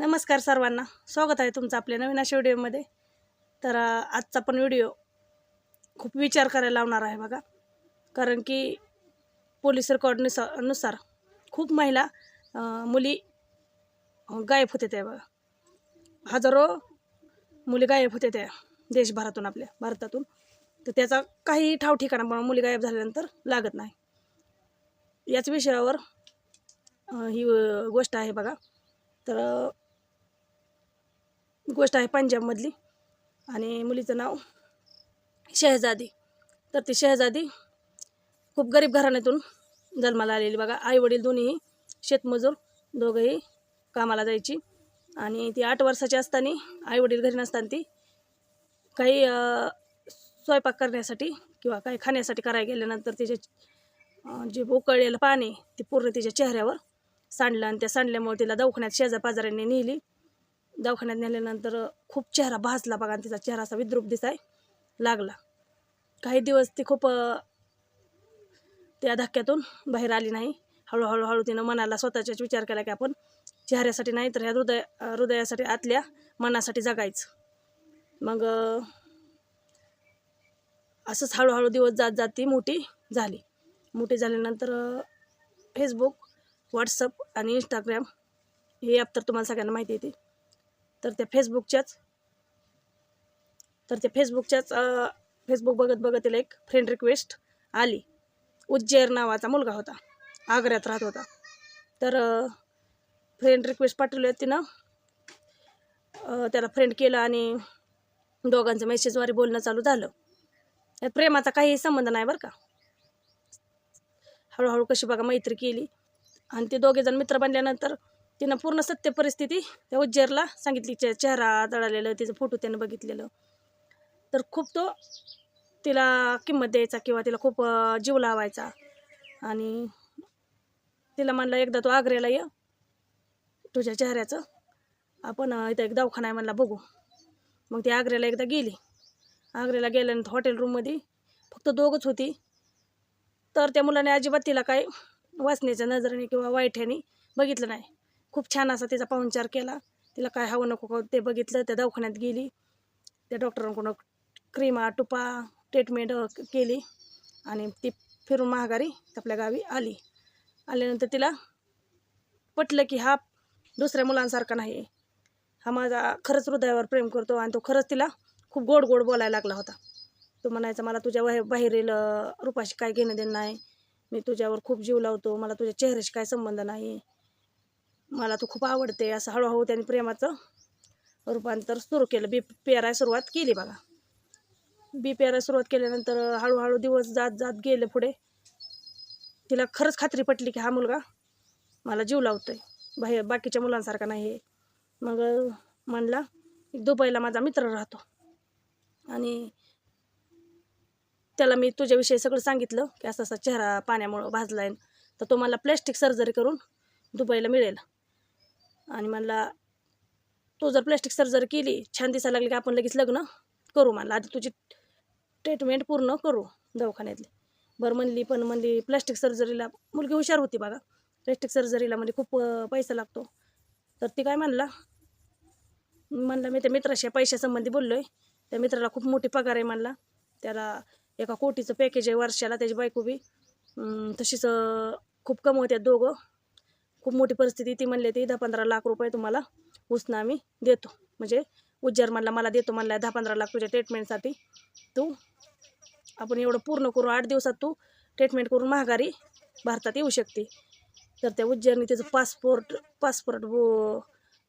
नमस्कार सर्वांना. स्वागत आहे तुमचं आपल्या नवीन अशा व्हिडिओमध्ये. तर आजचा पण व्हिडिओ खूप विचार करायला लावणार आहे बघा. कारण की पोलीस रेकॉर्डनुसार नुसार खूप महिला मुली गायब होते त्या बघा. हजारो मुली गायब होते त्या देशभरातून आपल्या भारतातून. तर त्याचा काही ठाव ठिकाणा मुली गायब झाल्यानंतर लागत नाही. याच विषयावर ही गोष्ट आहे बघा. तर गोष्ट आहे पंजाबमधली. आणि मुलीचं नाव शहजादी. तर ती शहजादी खूप गरीब घराण्यातून जन्माला आलेली. बघा आईवडील दोन्हीही शेतमजूर दोघंही कामाला जायची. आणि ती आठ वर्षाची असताना आईवडील घरी नसताना ती काही स्वयंपाक करण्यासाठी किंवा काही खाण्यासाठी करायला गेल्यानंतर तिचे जे उकळलेलं पाणी ते पूर्ण तिच्या चेहऱ्यावर सांडलं. आणि त्या सांडल्यामुळे तिला दवाखान्यात शेजापाजाऱ्यांनी नेली. दवाखान्यात नेल्यानंतर खूप चेहरा भाजला बघा आणि तिचा चेहरा असा विद्रूप दिसाय लागला. काही दिवस ती खूप त्या धक्क्यातून बाहेर आली नाही. हळूहळू हळू तिनं मनाला स्वतःच्याच विचार केला की आपण चेहऱ्यासाठी नाही तर ह्या हृदय हृदयासाठी आतल्या मनासाठी जगायचं. मग असंच हळूहळू दिवस जात जात ती मोठी झाली. मोठी झाल्यानंतर फेसबुक व्हॉट्सअप आणि इंस्टाग्राम हे ॲप तर तुम्हाला सगळ्यांना माहिती येते तर त्या फेसबुकच्याच तर त्या फेसबुकच्याच फेसबुक बघत बघत तिला एक फ्रेंड रिक्वेस्ट आली. उज्जैर नावाचा मुलगा होता. आग्र्यात राहत होता. तर फ्रेंड रिक्वेस्ट पाठवली तिनं. त्याला फ्रेंड केलं आणि दोघांचं मेसेजवारी बोलणं चालू झालं. यात प्रेमाचा काहीही संबंध नाही बरं का. हळूहळू कशी बघा मैत्री केली. आणि ते दोघे जण मित्र बनल्यानंतर तिनं पूर्ण सत्य परिस्थिती त्या उज्जैरला सांगितली. चे- चेहरा दळालेलं तिचं फोटो त्यानं बघितलेलं. तर खूप तो तिला किंमत द्यायचा किंवा तिला खूप जीव लावायचा. आणि तिला म्हणलं एकदा तू आग्र्याला ये. तुझ्या चेहऱ्याचं आपण इथं एक दवाखाना आहे म्हणला बघू. मग ती आग्र्याला एकदा गेली. आग्र्याला गेल्यानंतर हॉटेल रूममध्ये फक्त दोघंच होती. तर त्या मुलाने अजिबात तिला काय वाचण्याच्या नजरेने किंवा वाईट ह्याने बघितलं नाही. खूप छान असा तिचा पाहुणचार केला. तिला काय हवं नको का ते बघितलं त्या दवाखान्यात गेली. त्या डॉक्टरांकडून क्रीमा टुपा ट्रीटमेंट केली. आणि ती फिरून महागारी आपल्या गावी आली. आल्यानंतर तिला पटलं की हा दुसऱ्या मुलांसारखा नाही हा माझा खरंच हृदयावर प्रेम करतो आणि तो खरंच तिला खूप गोड गोड बोलायला लागला होता. तो म्हणायचा मला तुझ्या बाहेर बाहेरील रूपाशी काय घेणं देणं नाही. मी तुझ्यावर खूप जीव लावतो. मला तुझ्या चेहऱ्याशी काय संबंध नाही. मला तू खूप आवडते असं हळूहळू त्याने प्रेमाचं रूपांतर सुरू केलं. बी पेराय सुरुवात केली बघा. बी पेराय सुरुवात केल्यानंतर हळूहळू दिवस जात जात गेले पुढे. तिला खरंच खात्री पटली की हा मुलगा मला जीव लावतोय. बाहेर बाकीच्या मुलांसारखा नाही मग म्हणला दुबईला माझा मित्र राहतो. आणि त्याला मी तुझ्याविषयी सगळं सांगितलं की असा असा चेहरा पाण्यामुळं भाजला आहे तर तो मला प्लॅस्टिक सर्जरी करून दुबईला मिळेल. आणि म्हणला तू जर प्लॅस्टिक सर्जरी केली छान दिसायला लागली की आपण लगेच लग्न करू म्हणलं. आधी तुझी ट्रीटमेंट पूर्ण करू दवाखान्यातली. बरं म्हणली पण म्हणली प्लॅस्टिक सर्जरीला मुलगी हुशार होती बघा. प्लॅस्टिक सर्जरीला म्हणजे खूप पैसा लागतो. तर ती काय म्हणला म्हणलं मी त्या मित्राशी पैशासंबंधी बोललो आहे त्या मित्राला खूप मोठी पगार आहे म्हणला. त्याला एका कोटीचं पॅकेज आहे वर्षाला त्याची बायको बी. तशीच खूप कमवत्यात दोघं. खूप मोठी परिस्थिती ती म्हणले ती दहा पंधरा लाख रुपये तुम्हाला उसनं आम्ही देतो. म्हणजे उज्जर म्हणला मला देतो म्हणला दहा पंधरा लाख तुझ्या ट्रीटमेंटसाठी तू आपण एवढं पूर्ण करू आठ दिवसात तू ट्रीटमेंट करून महागारी भारतात येऊ शकते. तर त्या उज्जरने त्याचं पासपोर्ट पासपोर्ट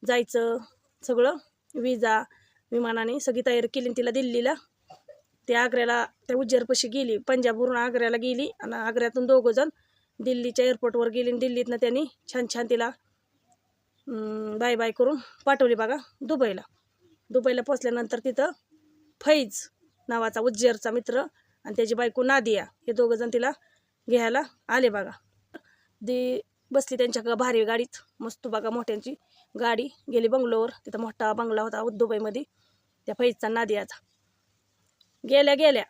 जायचं सगळं विजा विमानाने सगळी तयारी केली आणि तिला दिल्लीला. ते आग्र्याला त्या उज्जैरपाशी गेली पंजाबवरून आग्र्याला गेली आणि आग्र्यातून दोघं जण दिल्लीच्या एअरपोर्टवर गेली आणि दिल्लीतनं त्यांनी छान छान तिला बाय बाय करून पाठवली बघा दुबईला. दुबईला पोचल्यानंतर तिथं फैज नावाचा उज्जैरचा मित्र आणि त्याची बायको नादिया हे दोघं जण तिला घ्यायला आले बघा. दी बसली त्यांच्या भारी गाडीत. मस्त बघा मोठ्यांची गाडी. गेली बंगलोवर. तिथं मोठा बंगला होता दुबईमध्ये. त्या फैजचा नादियाचा. गेल्या गेल्या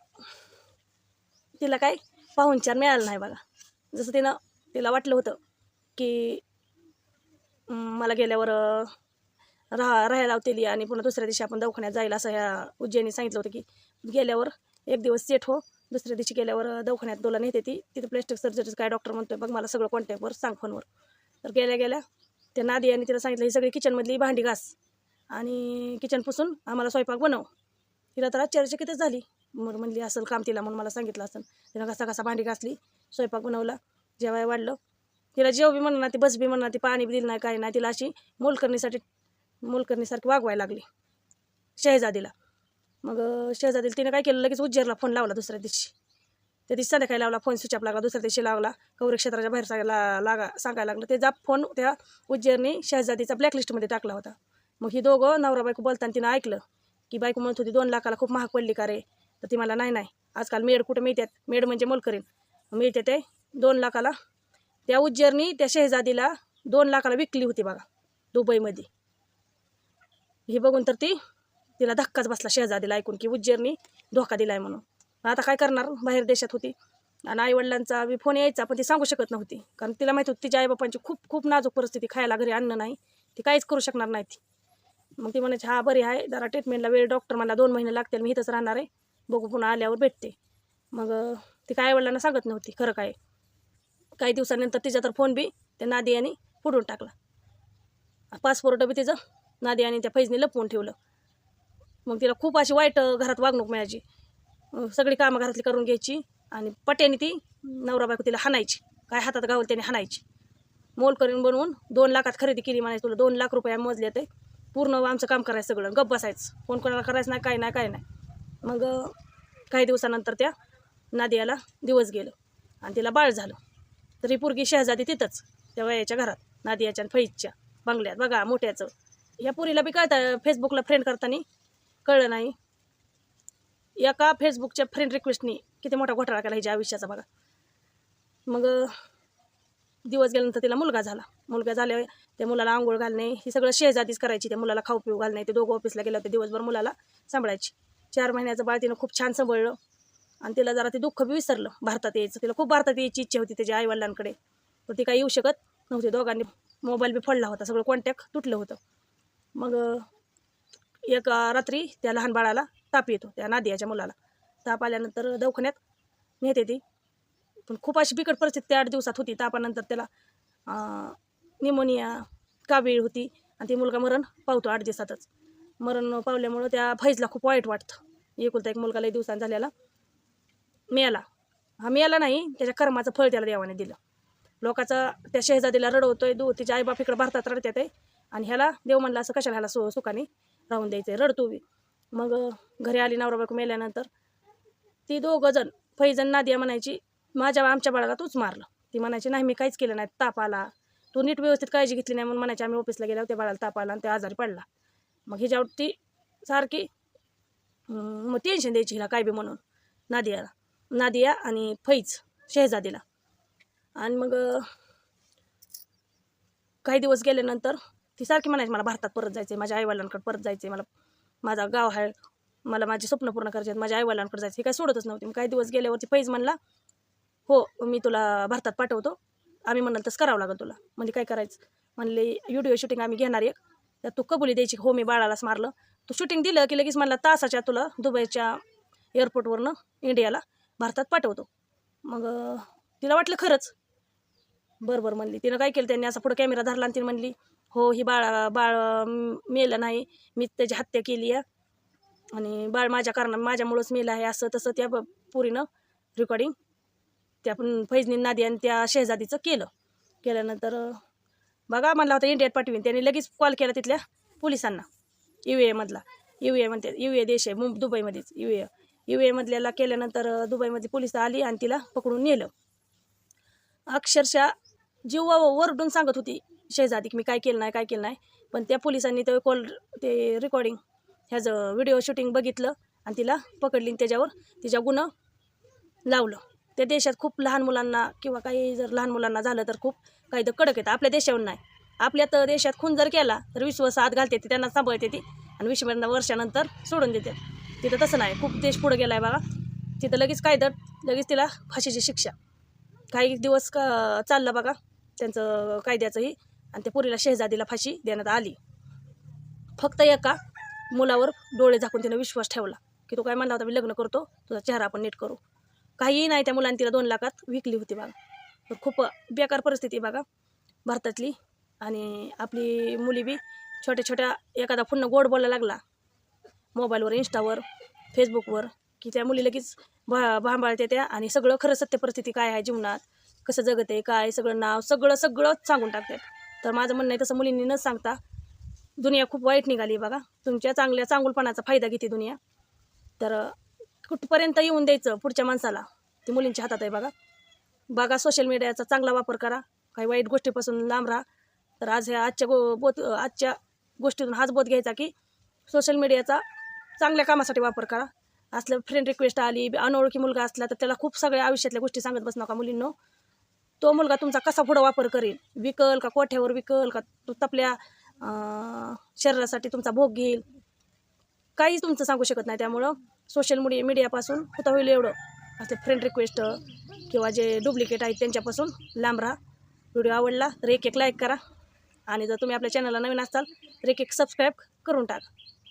तिला काय पाहुणचार मिळाला नाही बघा. जसं तिनं तिला वाटलं होतं की मला गेल्यावर राहा राहायला लावतेली आणि पुन्हा दुसऱ्या दिवशी आपण दवाखान्यात जाईल असं ह्या उज्जैनी सांगितलं होतं की गेल्यावर एक दिवस सेट हो. दुसऱ्या दिवशी गेल्यावर दवाखान्यात दोला नेते ती. तिथं प्लॅस्टिक सर्जरीचं काय डॉक्टर म्हणतोय बघ मला सगळं कॉन्टॅक्टवर सांग फोनवर. तर गेल्या गेल्या त्या नादी आणि तिला सांगितलं ही सगळी किचनमधली भांडी घास आणि किचन पुसून आम्हाला स्वयंपाक बनव. तिला तर आश्चर्यचकितच कितीच झाली. मग म्हणली असेल काम तिला म्हणून मला सांगितलं असेल तिनं घसा घसा भांडी घासली. स्वयंपाक बनवला जेवाय वाढलं. तिला जेव बी म्हणणार ती बस बी म्हणणार ती पाणी बी दिलं नाही काही नाही. तिला अशी मोलकरणीसाठी मोलकरणीसारखी वागवायला लागली. शहजादीला. मग अं, शहजादीला तिने काय केलं? लगेच उज्जैरला फोन लावला दुसऱ्या दिवशी. त्या दिवशी संध्याकाळी लावला फोन स्विच ऑफ लागला दुसऱ्या दिवशी लावला. कौरक्षेत्राच्या बाहेर सांगायला लागा सांगायला लागलं. त्याचा फोन त्या उज्जैरने शहजादीचा ब्लॅकलिस्टमध्ये टाकला होता. मग ही दोघं नवरा बायको बोलताना तिनं ऐकलं की बायको म्हणत होती दोन लाखाला खूप महाग पडली का रे? तर ती मला नाही नाही. आजकाल मेड कुठं मिळतात मेड म्हणजे मोलकरीन. मिळते ते दोन लाखाला. त्या उज्जैरनी त्या शेहजादीला दोन लाखाला विकली होती बघा दुबईमध्ये. हे बघून तर ती तिला धक्काच बसला शेहजादीला ऐकून की उज्जैरनी धोका दिलाय म्हणून. मग आता काय करणार? बाहेर देशात होती. आणि आईवडिलांचा बी फोन यायचा पण ती सांगू शकत नव्हती. कारण तिला माहिती होती तिच्या आईबापांची खूप खूप नाजूक परिस्थिती खायला घरी अन्न नाही. ती काहीच करू शकणार नाही ती. मग ती म्हणायची हा बरी आहे. जरा ट्रीटमेंटला वेळ डॉक्टर मला दोन महिने लागतील मी इथंच राहणार आहे. बघू पुन्हा आल्यावर भेटते. मग ती काय आईवडिलांना सांगत नव्हती खरं काय? काही दिवसानंतर तिचा तर फोन बी त्या नादी यांनी पुढून टाकला पासपोर्ट बी तिचं नादी आणि त्या फैजने लपवून ठेवलं. मग तिला खूप अशी वाईट घरात वागणूक मिळायची. सगळी कामं घरातली करून घ्यायची आणि पट्याने ती नवरा बायको तिला हाणायची. काय हातात गावल त्याने हाणायची. मोल करून बनवून दोन लाखात खरेदी केली म्हणायची तुला दोन लाख रुपया मोजले ते. पूर्ण आमचं काम करायचं सगळं गप्प बसायचं. फोन कोणाला करायचं नाही काय नाही काय नाही. मग काही दिवसानंतर त्या नादियाला दिवस गेलं आणि तिला बाळ झालं. तरी पोरगी शहजादी तिथंच त्या वयाच्या घरात नादियाच्या आणि फैजच्या बंगल्यात. बघा मोठ्याचं. ह्या पुरीला बी कळतं फेसबुकला फ्रेंड करताना. कळलं नाही. एका फेसबुकच्या फ्रेंड रिक्वेस्टनी किती मोठा घोटाळा केला हिच्या आयुष्याचा बघा. मग दिवस गेल्यानंतर तिला मुलगा झाला. मुलगा झाल्यावर त्या मुलाला आंघोळ घालणे हे सगळं शेजादीच करायची. त्या मुलाला खाऊ पिऊ घालणे. ते दोघं ऑफिसला गेलं होते दिवसभर मुलाला सांभाळायची. चार महिन्याचं बाळ तिनं खूप छान सांभाळलं. आणि तिला जरा ते दुःख बी विसरलं भारतात यायचं. तिला खूप भारतात यायची इच्छा होती त्याच्या आईवडिलांकडे. पण ती काही येऊ शकत नव्हती. दोघांनी मोबाईल बी फोडला होता. सगळं कॉन्टॅक्ट तुटलं होतं. मग एक रात्री त्या लहान बाळाला ताप येतो त्या नादियाच्या मुलाला. ताप आल्यानंतर दवाखान्यात नेते ती. पण खूप अशी बिकट परिस्थिती त्या आठ दिवसात होती. तापानंतर त्याला निमोनिया कावीळ होती? आणि ती मुलगा मरण पावतो आठ दिवसातच. मरण पावल्यामुळं त्या फैजला खूप वाईट वाटतं. एकुलता एक मुलगा लई दिवसांत झालेला. मिळाला हा मेला नाही त्याच्या कर्माचं फळ त्याला देवाने दिलं. लोकाचा त्या शेहजादीला रडवतोय दू तिच्या आईबाप इकडं भारतात रडत्यात आहे. आणि ह्याला देव म्हणला असं कशाला ह्याला सु सुखाने राहून द्यायचं आहे रडतो बी. मग घरी आली नवरा बायको मेल्यानंतर ती दोघं जण फैजन नादिया म्हणायची माझ्या आमच्या बाळाला तूच मारलं. ती म्हणायची नाही मी काहीच केलं नाही ताप आला. तू नीट व्यवस्थित काळजी घेतली नाही म्हणून म्हणायची आम्ही ऑफिसला गेल्यावर त्या बाळाला ताप आला आणि ते आजारी पडला. मग हिच्यावर ती सारखी मग टेन्शन द्यायची हिला काय बी म्हणून नादियाला. नादिया आणि फैज शहजादीला. आणि मग काही दिवस गेल्यानंतर ती सारखी म्हणायची मला भारतात परत जायचं आहे माझ्या आईवडिलांकडे परत जायचं आहे मला माझा गाव आहे मला माझे स्वप्न पूर्ण करायचे आहेत माझ्या आईवडिलांकडे जायचं हे काय सोडतच नव्हती. मग काही दिवस गेल्यावरती फैज म्हणला हो मी तुला भारतात पाठवतो आम्ही म्हणाल तसं करावं लागेल तुला. म्हणजे काय करायचं? म्हणले व्हिडिओ शूटिंग आम्ही घेणार एक त्यात तू कबुली द्यायची हो मी बाळालाच मारलं. तू शूटिंग दिलं की लगेच म्हणला तासाच्या तुला दुबईच्या एअरपोर्टवरनं इंडियाला भारतात पाठवतो. मग तिला वाटलं खरंच. बरं बरं म्हणली. तिनं काय केलं? त्यांनी असा पुढं कॅमेरा धरला आणि तिने म्हणली हो ही बाळ बाळ मेलं नाही. मी त्याची हत्या केली आहे. आणि बाळ माझ्या कारण माझ्यामुळंच मेलं आहे. असं तसं त्या पुरीनं रेकॉर्डिंग त्या पण फैजनी नादी आणि त्या शेहजादीचं केलं. केल्यानंतर बघा म्हणला होता इंडियात पाठवीन. त्यांनी लगेच कॉल केला तिथल्या पोलिसांना. यू एमधला यू ए म्हणते यू ए देश आहे मुंब दुबईमध्येच. यू ए यू एमधल्याला केल्यानंतर दुबईमध्ये पोलीस आली आणि तिला पकडून नेलं. अक्षरशः जीवा वरडून सांगत होती शेजादी मी काय केलं नाही काय केलं नाही. पण त्या पोलिसांनी ते कॉल ते रेकॉर्डिंग ह्याचं व्हिडिओ शूटिंग बघितलं आणि तिला पकडली आणि त्याच्यावर तिच्या गुन्हा लावलं. त्या देशात खूप लहान मुलांना किंवा काही जर लहान मुलांना झालं तर खूप काही तर कडक येतं. आपल्या देशावर नाही. आपल्या तर देशात खून जर केला तर विश्वास आत घालते ती त्यांना सांभाळते ती आणि वीस वर्षानंतर सोडून देते. तिथं तसं नाही. खूप देश पुढं गेला आहे बघा. तिथं लगेच कायदा लगेच तिला फाशीची शिक्षा. काही दिवस का चाललं बघा. त्यांचं कायद्याचंही. आणि त्या पुरीला शहजादीला फाशी देण्यात आली. फक्त एका मुलावर डोळे झाकून तिनं विश्वास ठेवला. की तो काय म्हणला होता मी लग्न करतो. तुझा चेहरा आपण नीट करू. काहीही नाही त्या मुलांनी तिला दोन लाखात विकली होती बघा. तर खूप बेकार परिस्थिती बघा. भारतातली. आणि आपली मुली बी छोट्या छोट्या एखादा पुन्हा गोड बोलायला लागला. मोबाईलवर इंस्टावर फेसबुकवर की त्या मुली लगेच भा भांबाळते त्या आणि सगळं खरं सत्य परिस्थिती काय आहे जीवनात कसं जगत आहे काय सगळं नाव सगळं सगळंच सांगून टाकतात. तर माझं म्हणणं आहे तसं मुलींनी न सांगता दुनिया खूप वाईट निघाली बघा. तुमच्या चांगल्या चांगुलपणाचा फायदा घेते दुनिया. तर कुठपर्यंत येऊन द्यायचं पुढच्या माणसाला? ती मुलींच्या हातात आहे बघा. बघा सोशल मीडियाचा चांगला वापर करा. काही वाईट गोष्टीपासून लांब राहा. तर आज ह्या आजच्या गो बोध आजच्या गोष्टीतून हाच बोध घ्यायचा की सोशल मीडियाचा चांगल्या कामासाठी वापर करा. असलं फ्रेंड रिक्वेस्ट आली अनोळखी मुलगा असला तर त्याला खूप सगळ्या आयुष्यातल्या गोष्टी सांगत बस नका मुलींनो. तो मुलगा तुमचा कसा पुढं वापर करेल विकल का कोठ्यावर विकल? का तो तपल्या शरीरासाठी तुमचा भोग घेईल? काहीच तुमचं सांगू शकत नाही त्यामुळं. सोशल मीडिया मीडियापासून होता होईल एवढं. असले फ्रेंड रिक्वेस्ट किंवा जे डुप्लिकेट आहेत त्यांच्यापासून लांब राहा. व्हिडिओ आवडला तर एक एक लाईक करा. आणि जर तुम्ही आपल्या चॅनलला नवीन असाल तर एक एक सबस्क्राईब करून टाका.